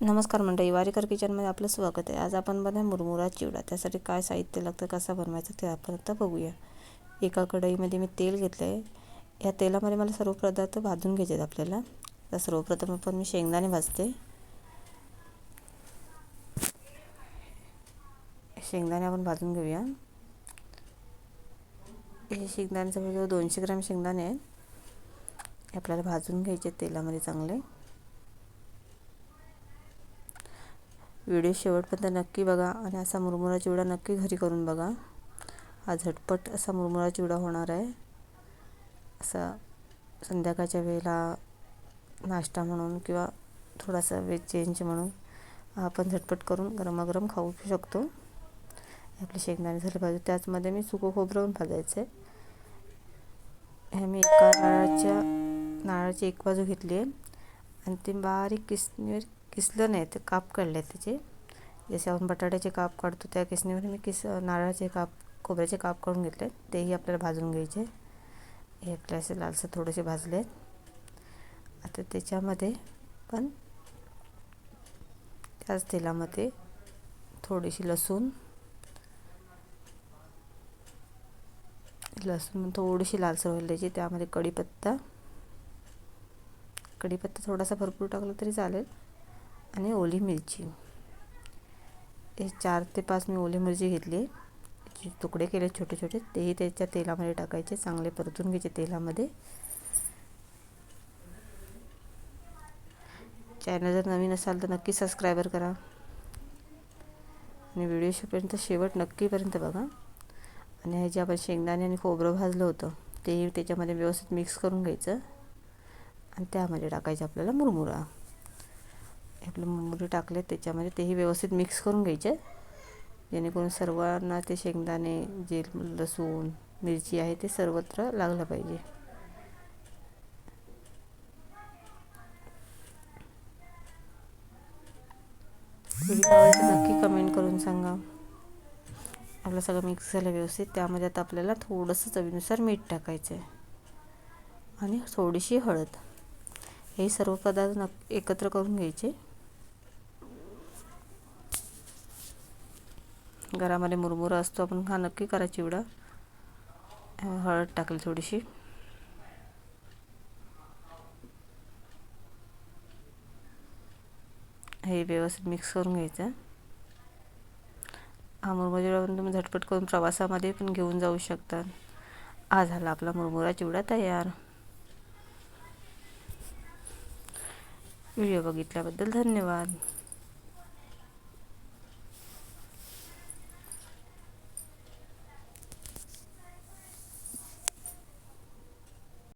नमस्कार मंडळी वारीकर किचनमध्ये आपलं स्वागत आहे. आज आपण बनवूया मुरमुरा चिवडा. त्यासाठी काय साहित्य लागतं कसा बनवायचं ते आपण आता बघूया. एका कढईमध्ये मी तेल घेतलं आहे या तेलामध्ये मला सर्व पदार्थ भाजून घ्यायचे आहेत आपल्याला. तर सर्वप्रथम आपण मी शेंगदाणे भाजते. शेंगदाणे आपण भाजून घेऊया. हे शेंगदाणे जवळजवळ दोनशे ग्रॅम शेंगदाणे आहेत हे आपल्याला भाजून घ्यायचे तेलामध्ये चांगले. व्हिडिओ शेवटपर्यंत नक्की बघा आणि असा मुरमुरा चिवडा नक्की घरी करून बघा. हा झटपट असा मुरमुरा चिवडा होणार आहे. असा संध्याकाळच्या वेळेला नाश्ता म्हणून किंवा थोडासा वेज चेंज म्हणून आपण झटपट करून गरमागरम खाऊ शकतो. आपली शेंगदाणे झाले पाहिजे. त्याचमध्ये मी सुकं खोबरं भाजायचं आहे हे मी एका नारळाच्या नारळाची एक बाजू घेतली आहे आणि ती बारीक किसणीवर किसलं नाही ते काप काढले त्याचे. जसे आपण बटाट्याचे काप काढतो त्या किसणीवर मी किस नारळाचे काप खोबऱ्याचे काप काढून घेतले. तेही आपल्याला भाजून घ्यायचे. हे आपले असे लालसर थोडेसे भाजले. आता त्याच्यामध्ये पण त्याच तेलामध्ये थोडीशी लसूण लसूण थोडीशी लालसर व्हायला द्यायची त्यामध्ये कढीपत्ता कढीपत्ता थोडासा भरपूर टाकला तरी चालेल. आणि ओली मिरची. हे चार ते पाच मी ओली मिरची घेतली. तुकडे केले छोटे छोटे तेही त्याच्या तेलामध्ये टाकायचे. चांगले परतून घ्यायचे तेलामध्ये. चॅनल जर नवीन असाल तर नक्की सबस्क्रायबर करा. आणि व्हिडिओ शेवटपर्यंत शेवट नक्कीपर्यंत बघा. आणि हे जे आपण शेंगदाणे आणि खोबरं भाजलं होतं तेही त्याच्यामध्ये व्यवस्थित मिक्स करून घ्यायचं. आणि त्यामध्ये टाकायचं आपल्याला मुरमुरा. आपलं मुरमुरे टाकले त्याच्यामध्ये तेही व्यवस्थित मिक्स करून घ्यायचे. जेणेकरून सर्वांना ते शेंगदाणे जे लसूण मिरची आहे ते सर्वत्र लागलं पाहिजे. नक्की कमेंट करून सांगा. आपलं सगळं मिक्स झालं व्यवस्थित. त्यामध्ये आता आपल्याला थोडंसं चवीनुसार मीठ टाकायचं आहे आणि थोडीशी हळद. हे सर्व पदार्थ नक्की एकत्र करून घ्यायचे. घरामध्ये मुरमुरा असतो आपण हा नक्की करा चिवडा हळद टाकली थोडीशी. हे व्यवस्थित मिक्स करून घ्यायचं. हा मुरमुरा पण तुम्ही झटपट करून प्रवासामध्ये पण घेऊन जाऊ शकता. हा झाला आपला मुरमुरा चिवडा तयार. व्हिडिओ बघितल्याबद्दल धन्यवाद.